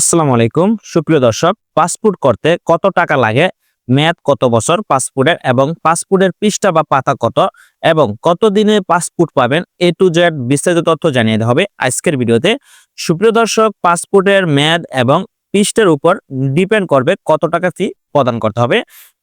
আসসালামু আলাইকুম। সুপ্রিয় দর্শক, পাসপোর্ট করতে কত টাকা লাগে, মেয়াদ কত বছর, পাসপোর্টের এবং পাসপোর্টের পৃষ্ঠা বা পাতা কত, এবং কত দিনে পাসপোর্ট পাবেন, এ টু জেড বিস্তারিত তথ্য জানিয়ে দেওয়া হবে আজকের ভিডিওতে। সুপ্রিয় দর্শক, পাসপোর্টের মেয়াদ এবং পৃষ্ঠের উপর ডিপেন্ড করবে কত টাকা ফি প্রদান করতে হবে।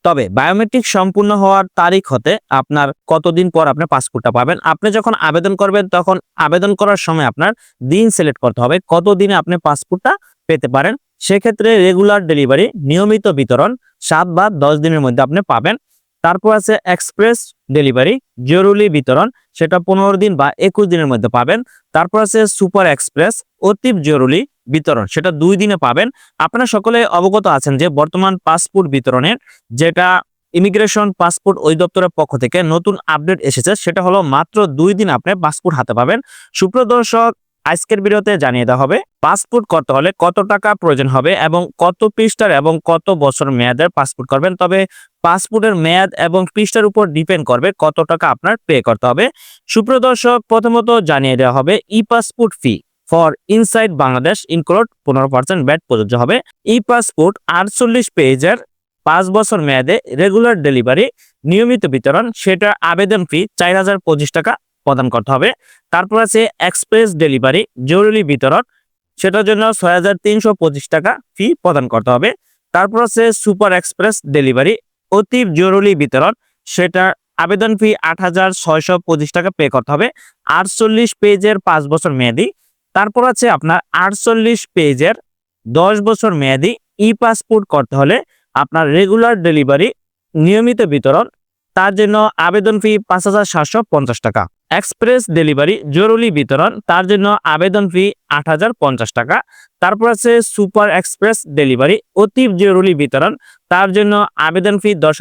তবে বায়োমেট্রিক সম্পূর্ণ হওয়ার তারিখ হতে আপনার কতদিন পর আপনার পাসপোর্টটা পাবেন, আপনি যখন আবেদন করবেন তখন আবেদন করার সময় আপনার দিন সিলেক্ট করতে হবে কত দিনে আপনি পাসপোর্টটা পেতে পারেন। সেক্ষেত্রে রেগুলার ডেলিভারি নিয়মিত বিতরণ, সাত বা দশ দিনের মধ্যে আপনি পাবেন। তারপর আছে এক্সপ্রেস ডেলিভারি জরুরি বিতরণ, সেটা পনেরো দিন বা একুশ দিনের মধ্যে পাবেন। তারপর আছে সুপার এক্সপ্রেস অতি জরুরি বিতরণ, সেটা দুই দিনে পাবেন। আপনারা সকলে অবগত আছেন যে বর্তমান পাসপোর্ট বিতরণের যেটা ইমিগ্রেশন পাসপোর্ট অধিদপ্তরের পক্ষ থেকে নতুন আপডেট এসেছে, সেটা হলো মাত্র দুই দিন আপনি পাসপোর্ট হাতে পাবেন। সুপ্রদর্শক আজকের ভিডিওতে জানিয়ে দেওয়া হবে, পাসপোর্ট করতে হলে কত টাকা প্রয়োজন হবে এবং কত পৃষ্ঠার এবং কত বছর মেয়াদের পাসপোর্ট করবেন। তবে পাসপোর্টের মেয়াদ এবং পৃষ্ঠার উপর ডিপেন্ড করবে কত টাকা আপনার পে করতে হবে। সুপ্রিয় দর্শক, প্রথমত জানিয়ে দেওয়া হবে e passport fee for inside Bangladesh include পনেরো পার্সেন্ট ব্যাট প্রযোজ্য হবে। ই পাসপোর্ট আটচল্লিশ পেজের পাঁচ বছর মেয়াদে রেগুলার ডেলিভারি, নিয়মিত বিতরণ সেটা আবেদন ফি চার হাজার পঁচিশ টাকা প্রদান করতে হবে। তারপর আছে এক্সপ্রেস ডেলিভারি জরুরি বিতরণ। সেটার জন্য ছয় হাজার তিনশো পঁচিশ টাকা ফি প্রদান করতে হবে। তারপর আছে সুপার এক্সপ্রেস ডেলিভারি অতি জরুরি বিতরণ। সেটা আবেদন ফি আট হাজার ছয়শো পঁচিশ টাকা পে করতে হবে। আটচল্লিশ পেজের পাঁচ বছর মেয়াদি। তারপর আছে আপনার আটচল্লিশ পেজের দশ বছর মেয়াদি ই পাসপোর্ট করতে হলে আপনার রেগুলার ডেলিভারি নিয়মিত বিতরণ। তার জন্য আবেদন ফি পাঁচ হাজার সাতশো পঞ্চাশ টাকা। এক্সপ্রেস ডেলিভারি জরুরি বিতরণ। তার জন্য আবেদন ফি আট হাজার পঞ্চাশ টাকা। তারপর আছে সুপার এক্সপ্রেস ডেলিভারি, অতি জরুরি বিতরণ। তার জন্য আবেদন ফি দশ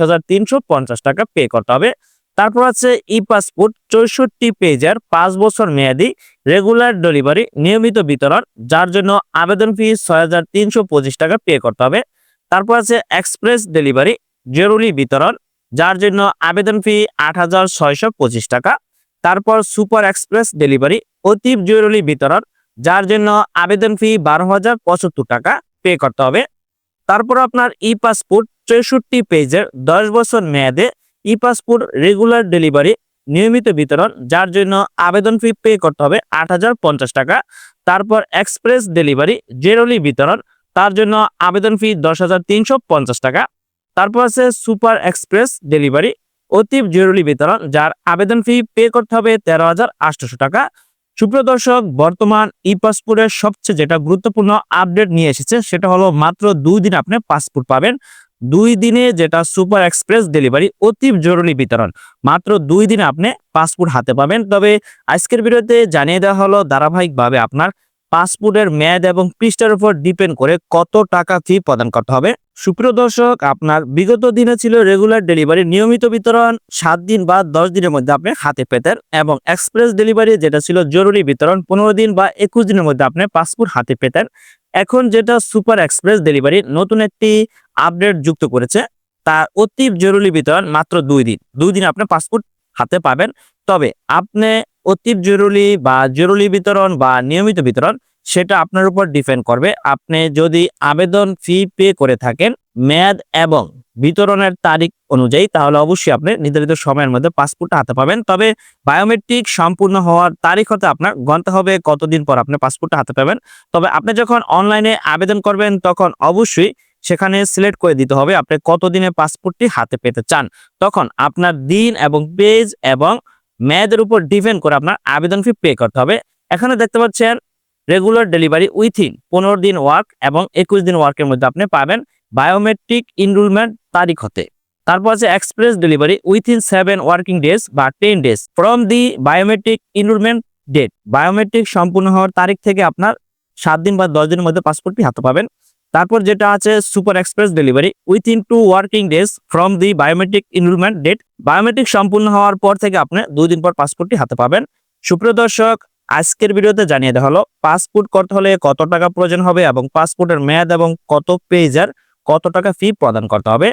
টাকা পে করতে হবে। তারপর আছে ই পাসপোর্ট চৌষট্টি পেজের পাঁচ বছর মেয়াদি, রেগুলার ডেলিভারি, নিয়মিত বিতরণ। যার জন্য আবেদন ফি ছয় হাজার তিনশো পঁচিশ টাকা পে করতে হবে। তারপর আছে এক্সপ্রেস ডেলিভারি, জরুরি বিতরণ। যার জন্য আবেদন ফি আট হাজার ছয়শো পঁচিশ টাকা। তারপর সুপার এক্সপ্রেস ডেলিভারি অতি জরুরি বিতরণ, যার জন্য আবেদন ফি বারো হাজার পঁচাত্তর টাকা পে করতে হবে। তারপর আপনার ই পাসপোর্ট চৌষট্টি পেজের দশ বছর মেয়াদে ই পাসপোর্ট রেগুলার ডেলিভারি নিয়মিত বিতরণ, যার জন্য আবেদন ফি পে করতে হবে আট হাজার পঞ্চাশ টাকা। তারপর এক্সপ্রেস ডেলিভারি জেরলি বিতরণ, তার জন্য আবেদন ফি দশ টাকা। তারপর আছে সুপার এক্সপ্রেস ডেলিভারি অতি জরুরি বিতরণ, যার আবেদন ফি পে করতে হবে তেরো হাজার আটশোশো টাকা। সুপ্রিয় দর্শক, বর্তমান ই পাসপোর্টের সবচেয়ে যেটা গুরুত্বপূর্ণ আপডেট নিয়ে এসেছে, সেটা হলো মাত্র দুই দিন আপনি পাসপোর্ট পাবেন। দুই দিনে যেটা সুপার এক্সপ্রেস ডেলিভারি অতি জরুরি বিতরণ। মাত্র দুই দিনে আপনি পাসপোর্ট হাতে পাবেন। তবে আজকের ভিডিওতে জানিয়ে দেওয়া হলো ধারাবাহিকভাবে আপনার পাসপোর্টের মেয়াদ এবং পৃষ্ঠার উপর ডিপেন্ড করে কত টাকা ফি প্রদান করতে হবে। সুপ্রিয় দর্শক, আপনার বিগত দিনে ছিল রেগুলার ডেলিভারি নিয়মিত বিতরণ, সাত দিন বা দশ দিনের মধ্যে আপনি হাতে পেতেন এবং এক্সপ্রেস ডেলিভারি যেটা ছিল জরুরি বিতরণ, পনেরো দিন বা একুশ দিনের মধ্যে আপনি পাসপোর্ট হাতে পেতেন। এখন যেটা সুপার এক্সপ্রেস ডেলিভারি নতুন একটি আপডেট যুক্ত করেছে তার অতি জরুরি বিতরণ মাত্র দুই দিন। দুই দিন আপনি পাসপোর্ট হাতে পাবেন। তবে আপনি অতি জরুরি বা জরুরি বিতরণ বা নিয়মিত বিতরণ সেটা আপনার উপর ডিপেন্ড করবে। আপনি যদি আবেদন ফি পে করে থাকেন মেয়াদ এবং বিতরণের তারিখ অনুযায়ী, তাহলে অবশ্যই আপনি নির্ধারিত সময়ের মধ্যে পাসপোর্টটা হাতে পাবেন। তবে বায়োমেট্রিক সম্পূর্ণ হওয়ার তারিখ হতে আপনার গণতে হবে কতদিন পর আপনি পাসপোর্টটা হাতে পাবেন। তবে আপনি যখন অনলাইনে আবেদন করবেন, তখন অবশ্যই সেখানে সিলেক্ট করে দিতে হবে আপনি কতদিনে পাসপোর্টটি হাতে পেতে চান। তখন আপনার দিন এবং পেজ এবং মেয়াদের উপর ডিপেন্ড করে আপনার আবেদন ফি পে করতে হবে। এখানে দেখতে পাচ্ছেন রেগুলার ডেলিভারি উইথিন পনেরো দিন ওয়ার্ক এবং একুশ দিন ওয়ার্কের মধ্যে আপনি পাবেন বায়োমেট্রিক ইনরোলমেন্ট তারিখ হতে। তারপর আছে express delivery within seven working days বা ten days from the biometric enrolment date biometric সম্পূর্ণ হওয়ার তারিখ থেকে আপনার সাত দিন বা দশ দিনের মধ্যে পাসপোর্টটি হাতে পাবেন। তারপর যেটা আছে super express delivery within two working days from the biometric enrolment date biometric সম্পূর্ণ হওয়ার পর থেকে আপনি দুই দিন পর পাসপোর্টটি হাতে পাবেন। সুপ্রিয় দর্শক আজকের ভিডিওতে জানিয়ে দেওয়া হলো পাসপোর্ট করতে হলে কত টাকা প্রয়োজন হবে এবং পাসপোর্টের মেয়াদ এবং কত পেজার কত টাকা ফি প্রদান করতে হবে।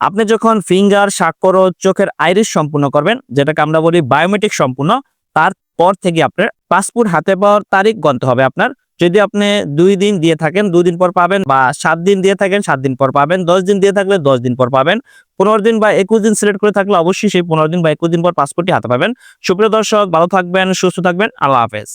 আপনি যখন ফিঙ্গার স্বাক্ষর ও চোখের আইরিস সম্পূর্ণ করবেন, যেটাকে আমরা বলি বায়োমেট্রিক সম্পূর্ণ, তারপর থেকে আপনার পাসপোর্ট হাতে পাওয়ার তারিখ গণতে হবে আপনার। যদি আপনি দুই দিন দিয়ে থাকেন, দুই দিন পর পাবেন বা সাত দিন দিয়ে থাকেন, সাত দিন পর পাবেন। দশ দিন দিয়ে থাকলে দশ দিন পর পাবেন। পনেরো দিন বা একুশ দিন সিলেক্ট করে থাকলে অবশ্যই সেই পনেরো দিন বা একুশ দিন পর পাসপোর্টটি হাতে পাবেন। সুপ্রিয় দর্শক, ভালো থাকবেন, সুস্থ থাকবেন। আল্লাহ হাফেজ।